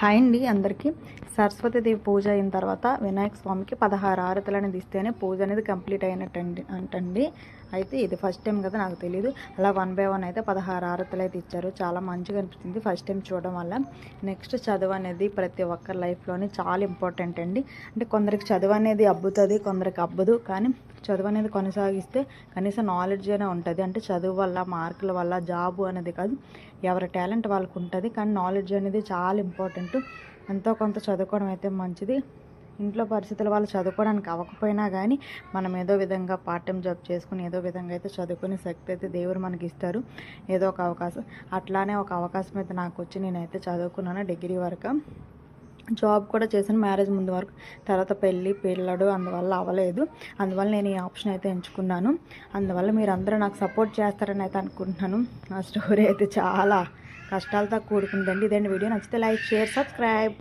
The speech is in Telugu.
హాయ్ అండి అందరికీ. సరస్వతీదేవి పూజ అయిన తర్వాత వినాయక స్వామికి పదహారు ఆరతులు అనేది ఇస్తేనే పూజ అనేది కంప్లీట్ అయినట్టండి అంటండి. అయితే ఇది ఫస్ట్ టైం కదా నాకు తెలియదు అలా వన్ బై వన్ అయితే పదహారు ఆరతులు అయితే ఇచ్చారు. చాలా మంచిగా అనిపించింది ఫస్ట్ టైం చూడడం వల్ల. నెక్స్ట్ చదువు అనేది ప్రతి ఒక్కరి లైఫ్లోని చాలా ఇంపార్టెంట్ అండి. అంటే కొందరికి చదువు అనేది అబ్బుతుంది కొందరికి అబ్బదు. కానీ చదువు అనేది కొనసాగిస్తే కనీసం నాలెడ్జ్ అయినా ఉంటుంది. అంటే చదువు వల్ల మార్కుల వల్ల జాబు అనేది కాదు. ఎవరి టాలెంట్ వాళ్ళకు ఉంటుంది కానీ నాలెడ్జ్ అనేది చాలా ఇంపార్టెంట్ ఎంతో కొంత చదువుకోవడం అయితే మంచిది. ఇంట్లో పరిస్థితుల వాళ్ళు చదువుకోవడానికి అవ్వకపోయినా కానీ మనం ఏదో విధంగా పార్ట్ టైం జాబ్ చేసుకుని ఏదో విధంగా అయితే చదువుకునే శక్తి అయితే దేవుడు మనకి ఇస్తారు ఏదో ఒక అవకాశం అట్లానే ఒక అవకాశం అయితే నాకు వచ్చి నేనైతే చదువుకున్నాను డిగ్రీ వరకు. జాబ్ కూడా చేశాను మ్యారేజ్ ముందు వరకు. తర్వాత పెళ్ళి పిల్లడు అందువల్ల అవ్వలేదు. అందువల్ల నేను ఈ ఆప్షన్ అయితే ఎంచుకున్నాను. అందువల్ల మీరు అందరూ నాకు సపోర్ట్ చేస్తారని అయితే అనుకుంటున్నాను. ఆ స్టోరీ అయితే చాలా కష్టాలతో కూడుకుందండి ఇదండి వీడియో. నచ్చితే లైక్ షేర్ సబ్స్క్రైబ్.